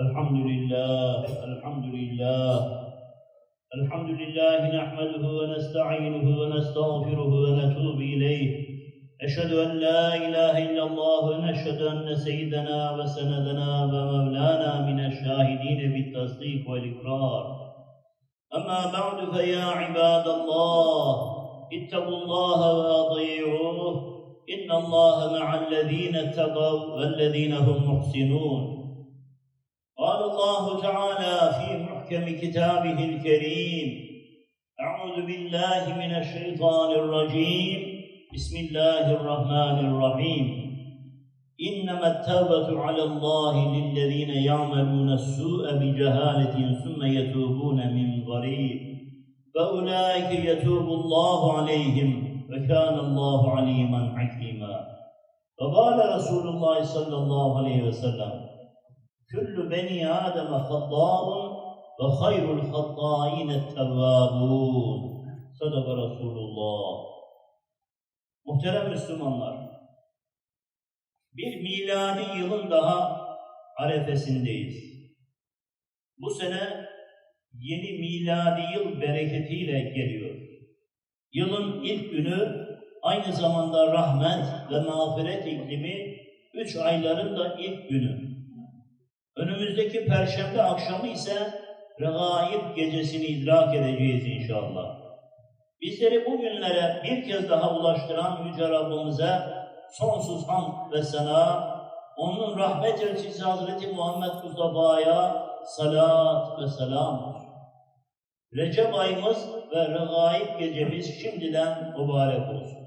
الحمد لله الحمد لله. الحمد لله نحمده ونستعينه ونستغفره ونتوب إليه. أشهد أن لا إله إلا الله ونشهد أن سيدنا وسندنا ومولانا من الشاهدين بالتصديق والإقرار. أما بعد فيا عباد الله اتقوا الله وأطيعوه. إن الله مع الذين اتقوا والذين هم محسنون. قال الله تعالى في محكم كتابه الكريم أعوذ بالله من الشيطان الرجيم. بسم الله الرحمن الرحيم. إنما التوبة على الله للذين يعملون السوء بجهالة ثم يتوبون من قريب فأولئك يتوب الله عليهم وكان الله عليما حكيما. وقال رسول الله صلى الله عليه وسلم Küllü beni Adem'e hattâun ve hayrul hattâine tevvâbûn. Sadaka Resulullah. Muhterem Müslümanlar, bir miladi yılın daha arefesindeyiz. Bu sene yeni miladi yıl bereketiyle geliyor. Yılın ilk günü aynı zamanda rahmet ve mağfiret iklimi üç ayların da ilk günü. Önümüzdeki perşembe akşamı ise regaib gecesini idrak edeceğiz inşallah. Bizleri bugünlere bir kez daha ulaştıran Yüce Rabbimize sonsuz hamd ve sena, onun rahmet elçisi Hazreti Muhammed Mustafa'ya salat ve selam. Recep ayımız ve regaib gecemiz şimdiden mübarek olsun.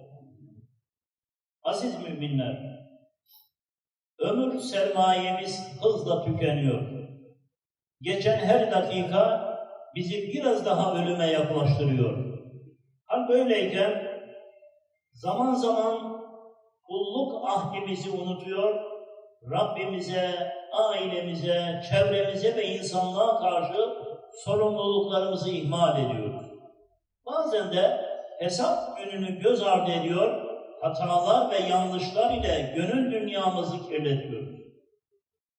Aziz müminler, ömür sermayemiz hızla tükeniyor. Geçen her dakika bizi biraz daha ölüme yaklaştırıyor. Hal böyleyken zaman zaman kulluk ahdimizi unutuyor, Rabbimize, ailemize, çevremize ve insanlığa karşı sorumluluklarımızı ihmal ediyoruz. Bazen de hesap gününü göz ardı ediyor, hatalar ve yanlışlar ile gönül dünyamızı kirletiyoruz.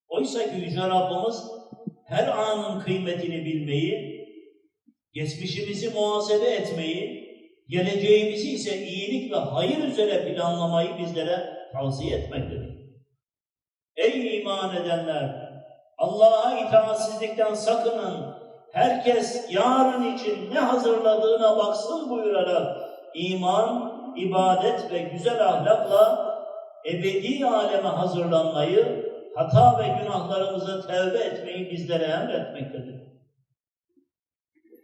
Oysa ki Yüce Rabbimiz her anın kıymetini bilmeyi, geçmişimizi muhasebe etmeyi, geleceğimizi ise iyilik ve hayır üzere planlamayı bizlere tavsiye etmektedir. Ey iman edenler! Allah'a itaatsizlikten sakının. Herkes yarın için ne hazırladığına baksın buyurarak iman, ibadet ve güzel ahlakla ebedi aleme hazırlanmayı, hata ve günahlarımıza tevbe etmeyi bizlere emretmektedir.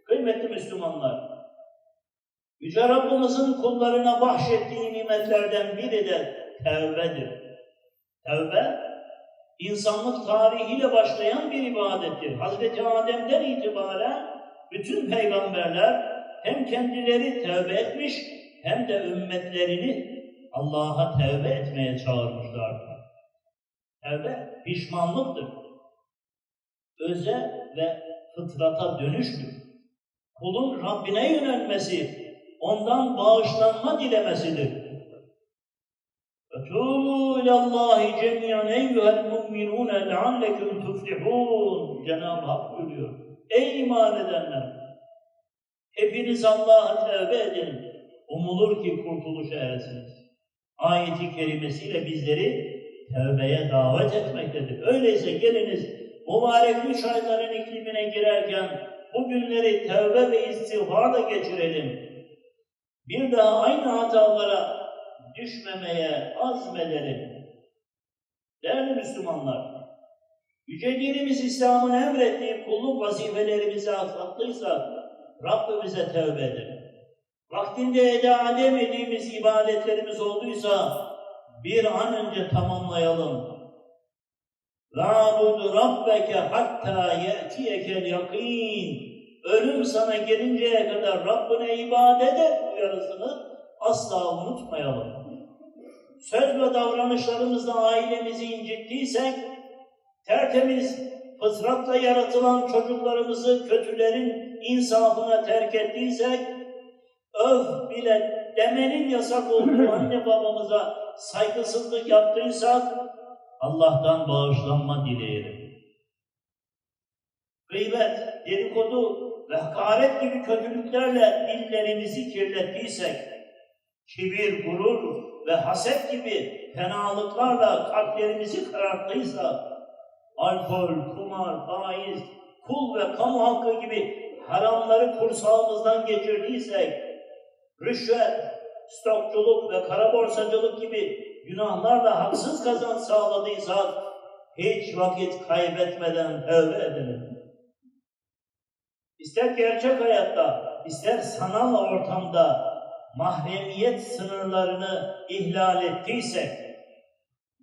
Kıymetli Müslümanlar, Yüce Rabbimizin kullarına bahşettiği nimetlerden biri de tevbedir. Tevbe, insanlık tarihiyle başlayan bir ibadettir. Hazreti Adem'den itibaren bütün peygamberler hem kendileri tevbe etmiş hem de ümmetlerini Allah'a tevbe etmeye çağırmışlardır. Tevbe pişmanlıktır. Öze ve fıtrata dönüştür. Kulun Rabbine yönelmesi, ondan bağışlanma dilemesidir. Tubu ilallahi cemiyen eyyühel mu'minûne lealleküm tuflihûn. Cenab-ı Hak buyuruyor. Ey iman edenler! Hepiniz Allah'a tevbe edin. Umulur ki kurtuluşa eresiniz. Ayeti kerimesiyle bizleri tevbeye davet etmektedir. Öyleyse geliniz mübarek üç ayların iklimine girerken bu günleri tevbe ve istiğfarla geçirelim. Bir daha aynı hatalara düşmemeye azmedelim. Değerli Müslümanlar, Yüce dinimiz İslam'ın emrettiği kulluk vazifelerimizi atlattıysa Rabbimize tevbe edelim. Vaktinde eda edemediğimiz ibadetlerimiz olduysa bir an önce tamamlayalım. Rabud rabbeke hatta ye'tiyekel yakin. Ölüm sana gelinceye kadar Rabbine ibadet et uyarısını asla unutmayalım. Söz ve davranışlarımızla ailemizi incittiysek, tertemiz fıtratla yaratılan çocuklarımızı kötülerin insafına terk ettiysek, öf bile demenin yasak olduğu anne babamıza saygısızlık yaptıysak, Allah'tan bağışlanma dileyelim. gıybet, dedikodu ve hakaret gibi kötülüklerle dillerimizi kirlettiysek, kibir, gurur ve haset gibi fenalıklarla kalplerimizi kararttıysa, alkol, kumar, faiz, kul ve kamu hakkı gibi haramları kursağımızdan geçirdiysek, rüşvet, stokçuluk ve kara borsacılık gibi günahlarla haksız kazanç sağladıysak, hiç vakit kaybetmeden tövbe edelim. İster gerçek hayatta, ister sanal ortamda mahremiyet sınırlarını ihlal ettiysek,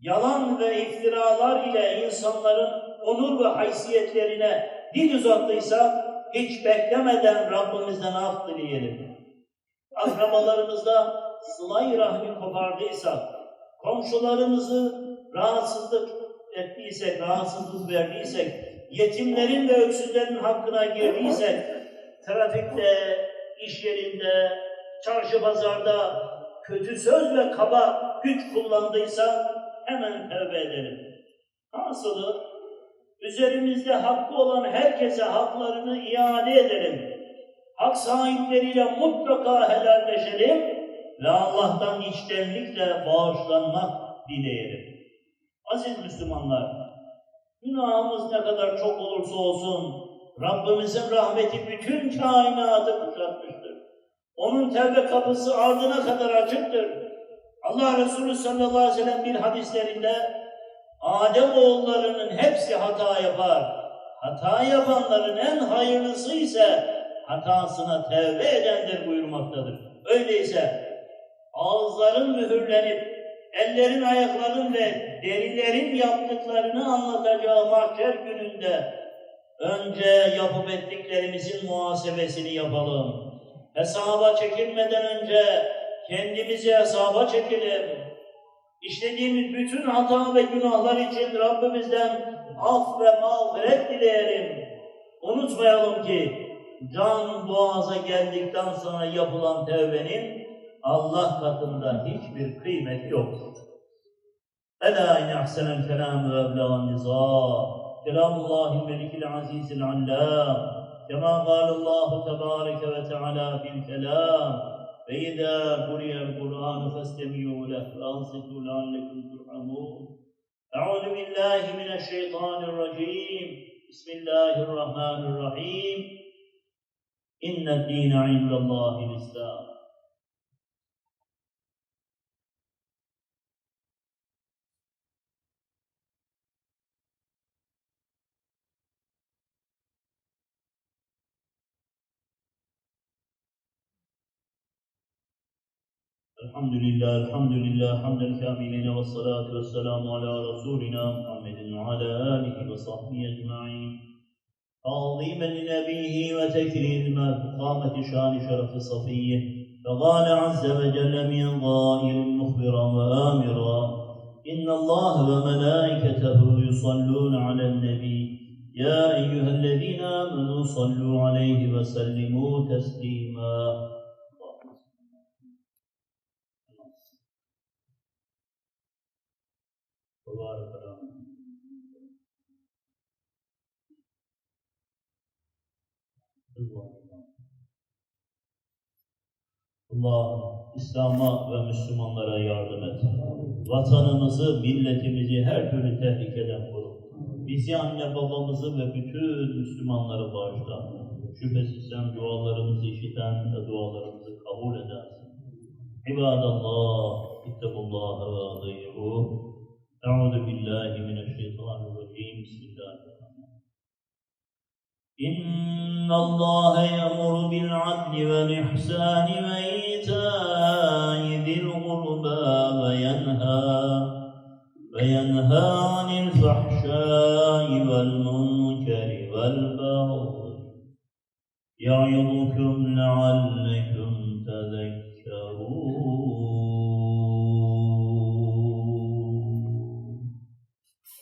yalan ve iftiralar ile insanların onur ve haysiyetlerine dil uzattıysak, hiç beklemeden Rabbimizden af dileyelim. Akrabalarımızda sıla-i rahmi kopardıysak, komşularımızı rahatsızlık ettiysek, rahatsızlık verdiysek, yetimlerin ve öksüzlerin hakkına girdiysek, trafikte, iş yerinde, çarşı pazarda kötü söz ve kaba güç kullandıysak hemen tövbe edelim. Hasılı üzerimizde hakkı olan herkese haklarını iade edelim. Hak sahipleriyle mutlaka helalleşelim ve Allah'tan içtenlikle bağışlanmak dileyelim. Aziz Müslümanlar, günahımız ne kadar çok olursa olsun Rabbimizin rahmeti bütün kainatı kuşatmıştır. Onun tevbe kapısı ardına kadar açıktır. Allah Resulü sallallahu aleyhi ve sellem bir hadislerinde Adem oğullarının hepsi hata yapar. Hata yapanların en hayırlısı ise hatasına tevbe edendir buyurmaktadır. Öyleyse ağızların mühürlenip ellerin, ayakların ve derilerin yaptıklarını anlatacağı mahşer gününde önce yapıp ettiklerimizin muhasebesini yapalım. Hesaba çekilmeden önce kendimizi hesaba çekelim. İşlediğimiz bütün hata ve günahlar için Rabbimizden af ve mağfiret dileyelim. Unutmayalım ki can boğaza geldikten sonra yapılan tevbenin Allah katında hiçbir kıymeti yoktur. Ela in ahsenel kelam ve eblegan nizam. Kelamullahi melikil azizil allam. Kema kâlallahu tebâreke ve teâlâ bil kelam. Ve idâ kuriyel Kur'an festemiyû leh ve ansitû leallekum turhamûn. Euzu billahi mineşşeytanirracim. Bismillahirrahmanirrahim. إن الدين عند الله الإسلام الحمد لله الحمد لله حمد الكاملين والصلاة والسلام على رسولنا محمد وعلى آله وصحبه أجمعين تعظيما لنبيه وتكريما قامت شان شرف صفيه. فقال عز وجل من ظاهر مخبرا وآمرا إن الله وملائكته يصلون على النبي. يا أيها الذين آمنوا صلوا عليه وسلموا تسليما. وبارك Allah İslam'a ve Müslümanlara yardım et. Vatanımızı, milletimizi her türlü tehlikeden koru. Bizi, anne babamızı ve bütün Müslümanları bağışla. Şüphesiz sen dualarımızı işiten ve dualarımızı kabul edersin. İbadallah, ittakullaha ve adayuhu. Euzu billahi mineşşeytanirracim. Bismillahirrahmanirrahim. إن الله يأمر بالعدل والإحسان وإيتاء ذي القربى وينهى وينهى عن الفحشاء والمنكر والبغي يعظكم لعلكم